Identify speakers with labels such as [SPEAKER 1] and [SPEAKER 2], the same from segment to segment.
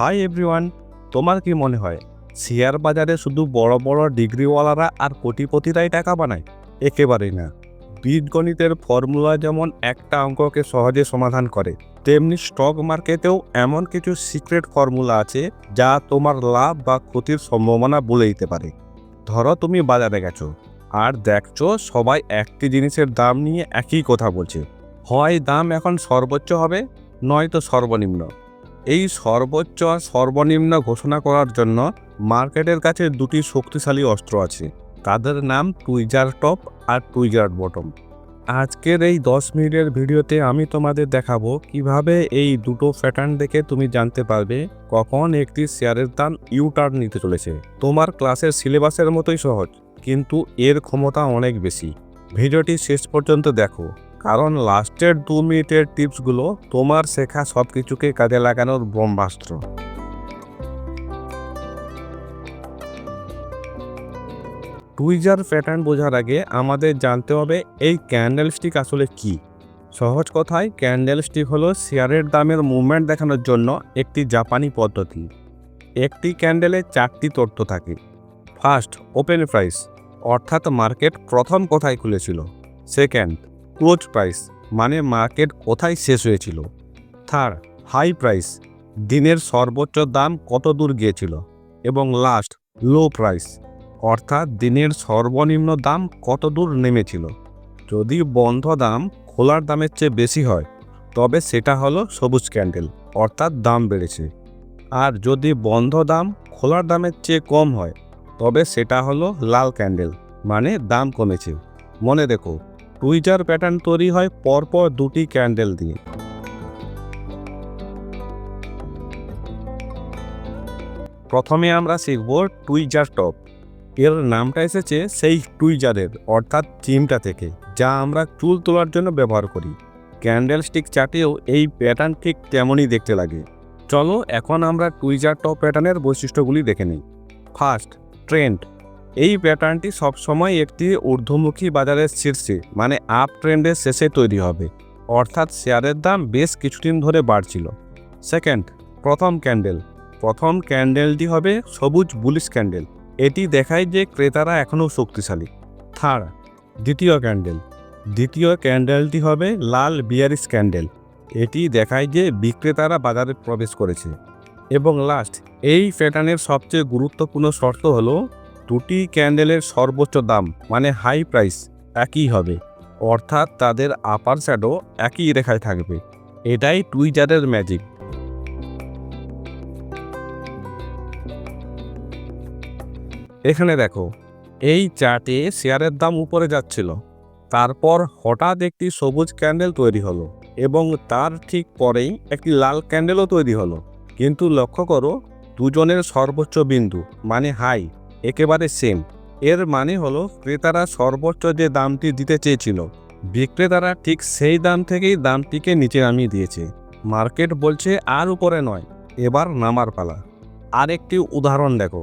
[SPEAKER 1] Hi everyone, তোমার কি মনে হয়, শেয়ার বাজারে শুধু বড় বড় ডিগ্রিওয়ালারা আর কোটিপতিরাই টাকা বানায়? একেবারেই না। বীজগণিতের ফর্মুলা যেমন একটা অঙ্ককে সহজে সমাধান করে, তেমনি স্টক মার্কেটেও এমন কিছু সিক্রেট ফর্মুলা আছে যা তোমার লাভ বা ক্ষতির সম্ভাবনা বলে দিতে পারে। ধরো তুমি বাজারে গেছো, আর দেখছ সবাই একটি জিনিসের দাম নিয়ে একই কথা বলছে। হয় দাম এখন সর্বোচ্চ হবে, নয়তো সর্বনিম্ন। এই সর্বোচ্চ আর সর্বনিম্ন ঘোষণা করার জন্য মার্কেটের কাছে দুটি শক্তিশালী অস্ত্র আছে। তাদের নাম টুইজার টপ আর টুইজার বটম। আজকের এই দশ মিনিটের ভিডিওতে আমি তোমাদের দেখাবো কীভাবে এই দুটো প্যাটার্ন দেখে তুমি জানতে পারবে কখন একটি শেয়ারের দাম ইউ টার্ন নিতে চলেছে। তোমার ক্লাসের সিলেবাসের মতোই সহজ, কিন্তু এর ক্ষমতা অনেক বেশি। ভিডিওটি শেষ পর্যন্ত দেখো। কারণ লাস্টের দু মিনিটের টিপসগুলো তোমার শেখা সব কিছুকে কাজে লাগানোর ব্রহ্মাস্ত্র। টুইজার প্যাটার্ন বোঝার আগে আমাদের জানতে হবে এই ক্যান্ডেল স্টিক আসলে কি? সহজ কথায় ক্যান্ডেল স্টিক হলো শেয়ারের দামের মুভমেন্ট দেখানোর জন্য একটি জাপানি পদ্ধতি। একটি ক্যান্ডেলে চারটি তথ্য থাকে। ফার্স্ট, ওপেন প্রাইস, অর্থাৎ মার্কেট প্রথম কোথায় খুলেছিল? সেকেন্ড ক্লোজ প্রাইস মানে মার্কেট কোথায় শেষ হয়েছিল? থার্ড, হাই প্রাইস, দিনের সর্বোচ্চ দাম কত দূর গিয়েছিল? এবং লাস্ট, লো প্রাইস, অর্থাৎ দিনের সর্বনিম্ন দাম কত দূর নেমেছিল? যদি বন্ধ দাম খোলার দামের চেয়ে বেশি হয়, তবে সেটা হলো সবুজ ক্যান্ডেল, অর্থাৎ দাম বেড়েছে। আর যদি বন্ধ দাম খোলার দামের চেয়ে কম হয়, তবে সেটা হলো লাল ক্যান্ডেল মানে দাম কমেছে। মনে দেখো টুইজার প্যাটার্ন তৈরি হয়, পরপর দুটি ক্যান্ডেল দিয়ে। প্রথমে আমরা শিখব টুইজার টপ এর নামটা এসেছে সেই টুইজারের অর্থাৎ চিমটা থেকে, যা আমরা চুল তোলার জন্য ব্যবহার করি। ক্যান্ডেল স্টিক চাটেও এই প্যাটার্ন ঠিক তেমনই দেখতে লাগে। চলো, এখন আমরা টুইজার টপ প্যাটার্নের বৈশিষ্ট্যগুলি দেখে নিই। ফার্স্ট ট্রেন্ড এই প্যাটার্নটি সবসময় একটি ঊর্ধ্বমুখী বাজারের শীর্ষে মানে আপ ট্রেন্ডের শেষে তৈরি হবে। অর্থাৎ শেয়ারের দাম বেশ কিছুদিন ধরে বাড়ছিল। সেকেন্ড প্রথম ক্যান্ডেল প্রথম ক্যান্ডেলটি হবে সবুজ বুলিশ ক্যান্ডেল এটি দেখায় যে ক্রেতারা এখনও শক্তিশালী। থার্ড দ্বিতীয় ক্যান্ডেল দ্বিতীয় ক্যান্ডেলটি হবে লাল বিয়ারিস ক্যান্ডেল এটি দেখায় যে বিক্রেতারা বাজারে প্রবেশ করেছে। এবং লাস্ট এই প্যাটার্নের সবচেয়ে গুরুত্বপূর্ণ শর্ত হলো দুটি ক্যান্ডেলের সর্বোচ্চ দাম মানে হাই প্রাইস একই হবে। অর্থাৎ তাদের আপার শ্যাডো একই রেখায় থাকবে। এটাই টুইজারের ম্যাজিক এখানে দেখো, এই চার্টে শেয়ারের দাম উপরে যাচ্ছিল। তারপর হঠাৎ একটি সবুজ ক্যান্ডেল তৈরি হলো এবং তার ঠিক পরেই একটি লাল ক্যান্ডেলও তৈরি হলো। কিন্তু লক্ষ্য করো, দুজনের সর্বোচ্চ বিন্দু মানে হাই একেবারে সেম এর মানে হলো ক্রেতারা সর্বোচ্চ যে দামটি দিতে চেয়েছিল, বিক্রেতারা ঠিক সেই দাম থেকেই দামটিকে নিচে নামিয়ে দিয়েছে। মার্কেট বলছে আর উপরে নয়, এবার নামার পালা। আরেকটি উদাহরণ দেখো।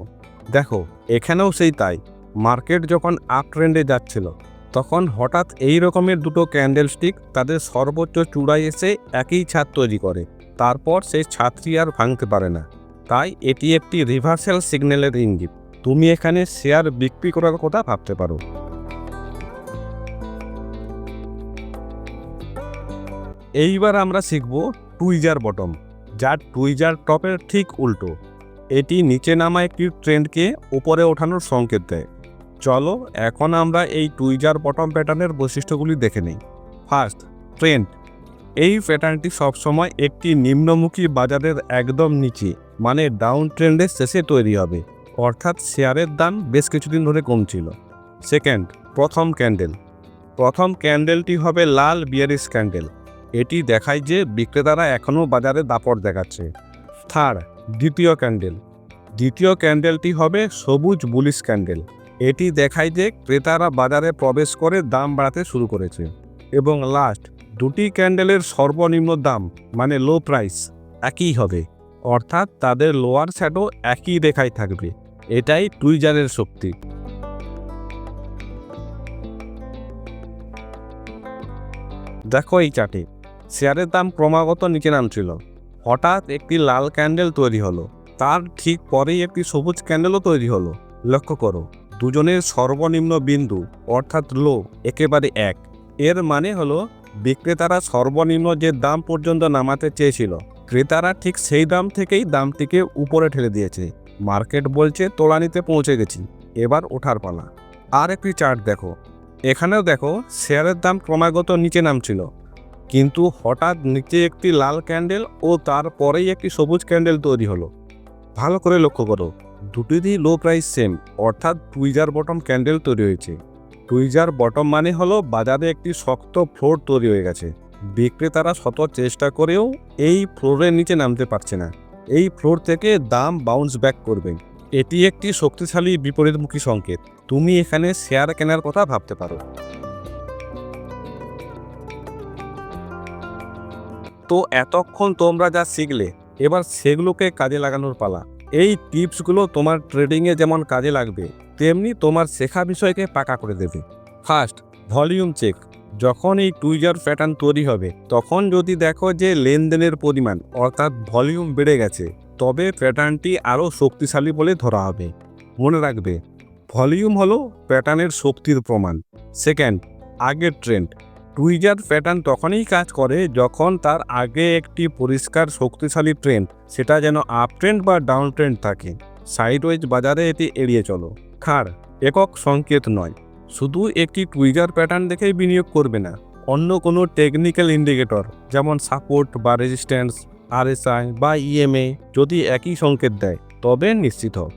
[SPEAKER 1] দেখো, এখানেও সেই তাই। মার্কেট যখন আপ ট্রেন্ডে যাচ্ছিল, তখন হঠাৎ এই রকমের দুটো ক্যান্ডেল স্টিক তাদের সর্বোচ্চ চূড়ায় এসে একই ছাদ তৈরি করে। তারপর সেই ছাদটি আর ভাঙতে পারে না। তাই এটি একটি রিভার্সাল সিগন্যালের ইঙ্গিত। তুমি এখানে শেয়ার বিক্রি করার কথা ভাবতে পারো। এইবার আমরা শিখব টুইজার বটম যা টুইজার টপের ঠিক উল্টো। এটি নিচে নামা একটি ট্রেন্ডকে উপরে ওঠানোর সংকেত দেয়। চলো, এখন আমরা এই টুইজার বটম প্যাটার্নের বৈশিষ্ট্যগুলি দেখে নিই। ফার্স্ট ট্রেন্ড এই প্যাটার্নটি সবসময় একটি নিম্নমুখী বাজারের একদম নিচে মানে ডাউন ট্রেন্ডের শেষে তৈরি হবে। অর্থাৎ শেয়ারের দাম বেশ কিছুদিন ধরে কমছিল। সেকেন্ড প্রথম ক্যান্ডেল প্রথম ক্যান্ডেলটি হবে লাল বিয়ারিস ক্যান্ডেল এটি দেখায় যে বিক্রেতারা এখনও বাজারে দাপট দেখাচ্ছে। থার্ড দ্বিতীয় ক্যান্ডেল দ্বিতীয় ক্যান্ডেলটি হবে সবুজ বুলিশ ক্যান্ডেল এটি দেখায় যে ক্রেতারা বাজারে প্রবেশ করে দাম বাড়াতে শুরু করেছে। এবং লাস্ট দুটি ক্যান্ডেলের সর্বনিম্ন দাম মানে লো প্রাইস একই হবে। অর্থাৎ তাদের লোয়ার শ্যাডো একই রেখায় থাকবে। এটাই টুইজারের শক্তি। দেখো এই চার্টে শেয়ারের দাম ক্রমাগত নিচে নামছিল। হঠাৎ একটি লাল ক্যান্ডেল তৈরি হলো। তার ঠিক পরেই একটি সবুজ ক্যান্ডেলও তৈরি হলো। লক্ষ্য করো, দুজনের সর্বনিম্ন বিন্দু, অর্থাৎ লো একেবারে এক। এর মানে হলো, বিক্রেতারা সর্বনিম্ন যে দাম পর্যন্ত নামাতে চেয়েছিল, ক্রেতারা ঠিক সেই দাম থেকেই দামটিকে উপরে ঠেলে দিয়েছে। মার্কেট বলছে তোলানিতে পৌঁছে গেছি। এবার ওঠার পালা। আর একটি চার্ট দেখো। এখানেও দেখো, শেয়ারের দাম ক্রমাগত নিচে নামছিল। কিন্তু হঠাৎ নিচে একটি লাল ক্যান্ডেল ও তারপরেই একটি সবুজ ক্যান্ডেল তৈরি হলো। ভালো করে লক্ষ্য করো, দুটিরই লো প্রাইস সেম অর্থাৎ টুইজার বটম ক্যান্ডেল তৈরি হয়েছে। টুইজার বটম মানে হলো বাজারে একটি শক্ত ফ্লোর তৈরি হয়ে গেছে। বিক্রেতারা শত চেষ্টা করেও এই ফ্লোরের নিচে নামতে পারছে না। এই ফ্লোর থেকে দাম বাউন্স ব্যাক করবে। এটি একটি শক্তিশালী বিপরীতমুখী সংকেত। তুমি এখানে শেয়ার কেনার কথা ভাবতে পারো। তো এতক্ষণ তোমরা যা শিখলে, এবার সেগুলোকে কাজে লাগানোর পালা। এই টিপসগুলো তোমার ট্রেডিংয়ে যেমন কাজে লাগবে, তেমনি তোমার শেখা বিষয়কে পাকা করে দেবে। ফার্স্ট ভলিউম চেক যখন এই টুইজার প্যাটার্ন তৈরি হবে, তখন যদি দেখো যে লেনদেনের পরিমাণ, অর্থাৎ ভলিউম বেড়ে গেছে, তবে প্যাটার্নটি আরও শক্তিশালী বলে ধরা হবে। মনে রাখবে, ভলিউম হলো প্যাটার্নের শক্তির প্রমাণ। সেকেন্ড, আগের ট্রেন্ড। টুইজার প্যাটার্ন তখনই কাজ করে যখন তার আগে একটি পরিষ্কার শক্তিশালী ট্রেন্ড, সেটা যেন আপ ট্রেন্ড বা ডাউন ট্রেন্ড থাকে। সাইডওয়েজ বাজারে এটি এড়িয়ে চলো। খাড় একক সংকেত নয়। শুধু একটি টুইগার প্যাটার্ন দেখেই বিনিয়োগ করবে না, অন্য কোনো টেকনিক্যাল ইন্ডিকেটর যেমন সাপোর্ট বা রেজিস্ট্যান্স আরএসআই বা ইএমএ যদি একই সংকেত দেয়, তবে নিশ্চিত হও।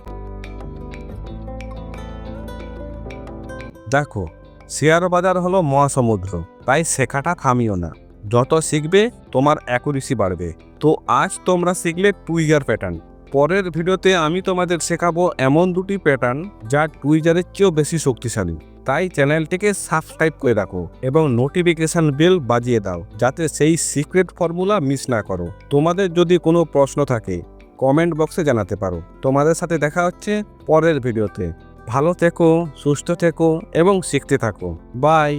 [SPEAKER 1] দেখো, শেয়ার বাজার হলো মহাসমুদ্র, তাই শেখাটা থামিও না। যত শিখবে, তোমার অ্যাকুরেসি বাড়বে। তো আজ তোমরা শিখলে টুইজার প্যাটার্ন পরের ভিডিওতে আমি তোমাদের শেখাবো এমন দুটি প্যাটার্ন যা টুইজারের চেয়েও বেশি শক্তিশালী। তাই চ্যানেলটিকে সাবস্ক্রাইব করে রাখো এবং নোটিফিকেশন বেল বাজিয়ে দাও যাতে সেই সিক্রেট ফর্মুলা মিস না করো। তোমাদের যদি কোনো প্রশ্ন থাকে কমেন্ট বক্সে জানাতে পারো। তোমাদের সাথে দেখা হচ্ছে পরের ভিডিওতে ভালো থেকো, সুস্থ থেকো এবং শিখতে থাকো। বাই